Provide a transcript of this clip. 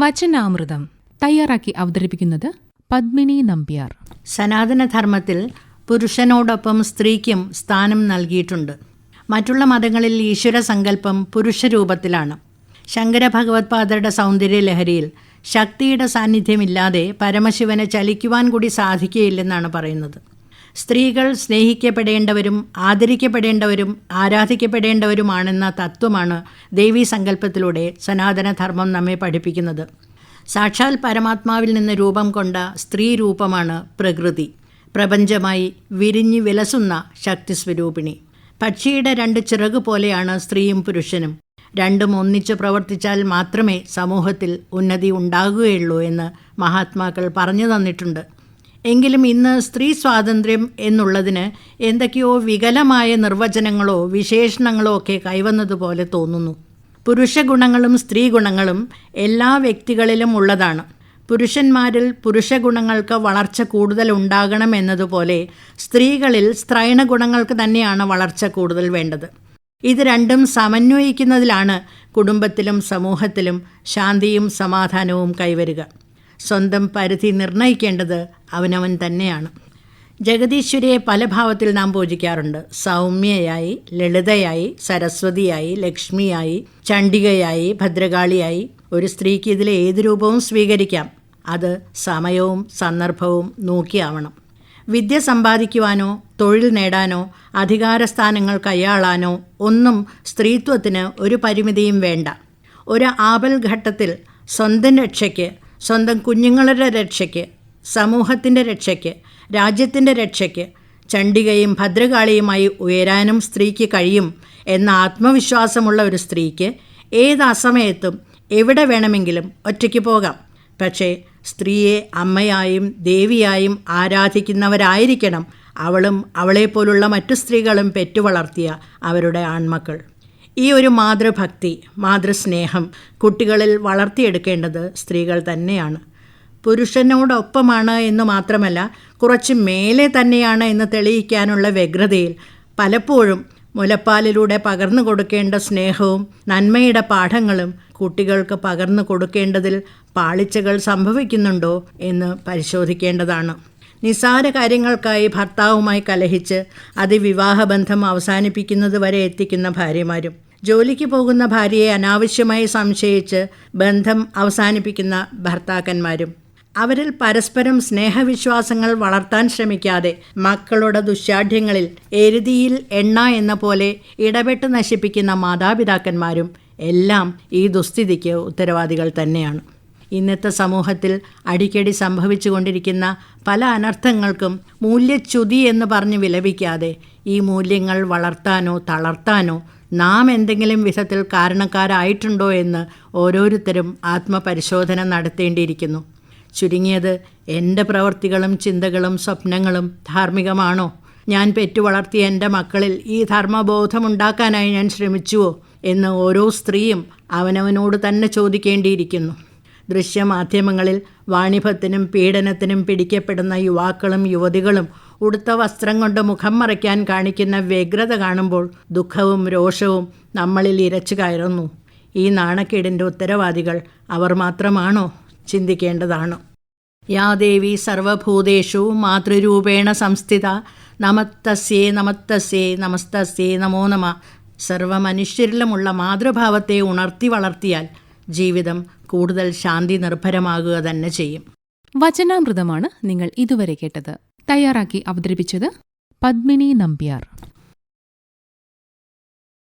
വചനാമൃതം തയ്യാറാക്കി അവതരിപ്പിക്കുന്നത് പത്മിനി നമ്പ്യാർ. സനാതനധർമ്മത്തിൽ പുരുഷനോടൊപ്പം സ്ത്രീക്കും സ്ഥാനം നൽകിയിട്ടുണ്ട്. മറ്റുള്ള മതങ്ങളിൽ ഈശ്വര സങ്കല്പം പുരുഷരൂപത്തിലാണ്. ശങ്കര ഭഗവത്പാദരുടെ സൗന്ദര്യ ലഹരിയിൽ ശക്തിയുടെ സാന്നിധ്യമില്ലാതെ പരമശിവനെ ചലിക്കുവാൻ കൂടി സാധിക്കുകയില്ലെന്നാണ് പറയുന്നത്. സ്ത്രീകൾ സ്നേഹിക്കപ്പെടേണ്ടവരും ആദരിക്കപ്പെടേണ്ടവരും ആരാധിക്കപ്പെടേണ്ടവരുമാണെന്ന തത്വമാണ് ദേവീ സങ്കല്പത്തിലൂടെ സനാതനധർമ്മം നമ്മെ പഠിപ്പിക്കുന്നത്. സാക്ഷാൽ പരമാത്മാവിൽ നിന്ന് രൂപം കൊണ്ട സ്ത്രീ രൂപമാണ് പ്രകൃതി. പ്രപഞ്ചമായി വിരിഞ്ഞു വിലസുന്ന ശക്തി സ്വരൂപിണി. പക്ഷിയുടെ രണ്ട് ചിറക് പോലെയാണ് സ്ത്രീയും പുരുഷനും. രണ്ടും ഒന്നിച്ച് പ്രവർത്തിച്ചാൽ മാത്രമേ സമൂഹത്തിൽ ഉന്നതി ഉണ്ടാകുകയുള്ളൂ എന്ന് മഹാത്മാക്കൾ പറഞ്ഞു തന്നിട്ടുണ്ട്. എങ്കിലും ഇന്ന് സ്ത്രീ സ്വാതന്ത്ര്യം എന്നുള്ളതിന് എന്തൊക്കെയോ വികലമായ നിർവചനങ്ങളോ വിശേഷണങ്ങളോ ഒക്കെ കൈവന്നതുപോലെ തോന്നുന്നു. പുരുഷ ഗുണങ്ങളും സ്ത്രീ ഗുണങ്ങളും എല്ലാ വ്യക്തികളിലും ഉള്ളതാണ്. പുരുഷന്മാരിൽ പുരുഷ ഗുണങ്ങൾക്ക് വളർച്ച കൂടുതൽ ഉണ്ടാകണം എന്നതുപോലെ സ്ത്രീകളിൽ സ്ത്രൈണ ഗുണങ്ങൾക്ക് തന്നെയാണ് വളർച്ച കൂടുതൽ വേണ്ടത്. ഇത് രണ്ടും സമന്വയിക്കുന്നതിലാണ് കുടുംബത്തിലും സമൂഹത്തിലും ശാന്തിയും സമാധാനവും കൈവരുക. സ്വന്തം പരിധി നിർണയിക്കേണ്ടത് അവനവൻ തന്നെയാണ്. ജഗദീശ്വരിയെ പല ഭാവത്തിൽ നാം പൂജിക്കാറുണ്ട്. സൗമ്യയായി ലളിതയായി സരസ്വതിയായി ലക്ഷ്മിയായി ചണ്ഡികയായി ഭദ്രകാളിയായി. ഒരു സ്ത്രീക്ക് ഇതിലെ ഏത് രൂപവും സ്വീകരിക്കാം. അത് സമയവും സന്ദർഭവും നോക്കിയാവണം. വിദ്യ സമ്പാദിക്കുവാനോ തൊഴിൽ നേടാനോ അധികാരസ്ഥാനങ്ങൾ കൈയാളാനോ ഒന്നും സ്ത്രീത്വത്തിന് ഒരു പരിമിതിയും വേണ്ട. ഒരു ആപൽ ഘട്ടത്തിൽ സ്വന്തം രക്ഷയ്ക്ക് സ്വന്തം കുഞ്ഞുങ്ങളുടെ രക്ഷയ്ക്ക് സമൂഹത്തിന്റെ രക്ഷയ്ക്ക് രാജ്യത്തിന്റെ രക്ഷയ്ക്ക് ചണ്ഡികയും ഭദ്രകാളിയുമായി ഉയരാനും സ്ത്രീക്ക് കഴിയും എന്ന ആത്മവിശ്വാസമുള്ള ഒരു സ്ത്രീക്ക് ഏത് അസമയത്തും എവിടെ വേണമെങ്കിലും ഒറ്റയ്ക്ക് പോകാം. പക്ഷേ സ്ത്രീയെ അമ്മയായും ദേവിയായും ആരാധിക്കുന്നവരായിരിക്കണം അവളും അവളെപ്പോലുള്ള മറ്റു സ്ത്രീകളും പെറ്റുവളർത്തിയ അവരുടെ ആൺമക്കൾ. ഈ ഒരു മാതൃഭക്തി മാതൃസ്നേഹം കുട്ടികളിൽ വളർത്തിയെടുക്കേണ്ടത് സ്ത്രീകൾ തന്നെയാണ്. പുരുഷനോടൊപ്പമാണ് എന്ന് മാത്രമല്ല കുറച്ച് മേലെ തന്നെയാണ് എന്ന് തെളിയിക്കാനുള്ള വ്യഗ്രതയിൽ പലപ്പോഴും മുലപ്പാലിലൂടെ പകർന്നു കൊടുക്കേണ്ട സ്നേഹവും നന്മയുടെ പാഠങ്ങളും കുട്ടികൾക്ക് പകർന്നു കൊടുക്കേണ്ടതിൽ പാളിച്ചകൾ സംഭവിക്കുന്നുണ്ടോ എന്ന് പരിശോധിക്കേണ്ടതാണ്. നിസാര കാര്യങ്ങൾക്കായി ഭർത്താവുമായി കലഹിച്ച് അത് വിവാഹബന്ധം അവസാനിപ്പിക്കുന്നത് വരെ എത്തിക്കുന്ന ഭാര്യമാരും ജോലിക്ക് പോകുന്ന ഭാര്യയെ അനാവശ്യമായി സംശയിച്ച് ബന്ധം അവസാനിപ്പിക്കുന്ന ഭർത്താക്കന്മാരും. അവരിൽ പരസ്പരം സ്നേഹവിശ്വാസങ്ങൾ വളർത്താൻ ശ്രമിക്കാതെ മക്കളുടെ ദുശാഠ്യങ്ങളിൽ എരുതിയിൽ എണ്ണ എന്ന പോലെ ഇടപെട്ട് നശിപ്പിക്കുന്ന മാതാപിതാക്കന്മാരും എല്ലാം ഈ ദുസ്ഥിതിക്ക് ഉത്തരവാദികൾ തന്നെയാണ്. ഇന്നത്തെ സമൂഹത്തിൽ അടിക്കടി സംഭവിച്ചുകൊണ്ടിരിക്കുന്ന പല അനർത്ഥങ്ങൾക്കും മൂല്യച്യുതി എന്ന് പറഞ്ഞ് വിലപിക്കാതെ ഈ മൂല്യങ്ങൾ വളർത്താനോ തളർത്താനോ നാം എന്തെങ്കിലും വിധത്തിൽ കാരണക്കാരായിട്ടുണ്ടോ എന്ന് ഓരോരുത്തരും ആത്മപരിശോധന നടത്തേണ്ടിയിരിക്കുന്നു. ചുരുങ്ങിയത് എന്റെ പ്രവൃത്തികളും ചിന്തകളും സ്വപ്നങ്ങളും ധാർമ്മികമാണോ? ഞാൻ പെറ്റു വളർത്തിയ എന്റെ മക്കളിൽ ഈ ധർമ്മബോധമുണ്ടാക്കാനായി ഞാൻ ശ്രമിച്ചുവോ എന്ന് ഓരോ സ്ത്രീയും അവനവനോട് തന്നെ ചോദിക്കേണ്ടിയിരിക്കുന്നു. ദൃശ്യമാധ്യമങ്ങളിൽ വാണിഭത്തിനും പീഡനത്തിനും പിടിക്കപ്പെടുന്ന യുവാക്കളും യുവതികളും ഉടുത്ത വസ്ത്രം കൊണ്ട് മുഖം മറയ്ക്കാൻ കാണിക്കുന്ന വ്യഗ്രത കാണുമ്പോൾ ദുഃഖവും രോഷവും നമ്മളിൽ ഇരച്ചു കയറുന്നു. ഈ നാണക്കേടിന്റെ ഉത്തരവാദികൾ അവർ മാത്രമാണോ? ചിന്തിക്കേണ്ടതാണ്. യാ ദേവി സർവഭൂതേഷു മാതൃരൂപേണ സംസ്ഥിത. നമത്തസ്യേ നമത്തസ്യേ നമസ്തസ്യേ നമോ നമ. സർവമനുഷ്യരിലുമുള്ള മാതൃഭാവത്തെ ഉണർത്തി വളർത്തിയാൽ ജീവിതം കൂടുതൽ ശാന്തി നിർഭരമാകുക തന്നെ ചെയ്യും. വചനാമൃതമാണ് നിങ്ങൾ ഇതുവരെ കേട്ടത്. തയ്യാറാക്കി അവതരിപ്പിച്ചത് പത്മിനി നമ്പ്യാർ.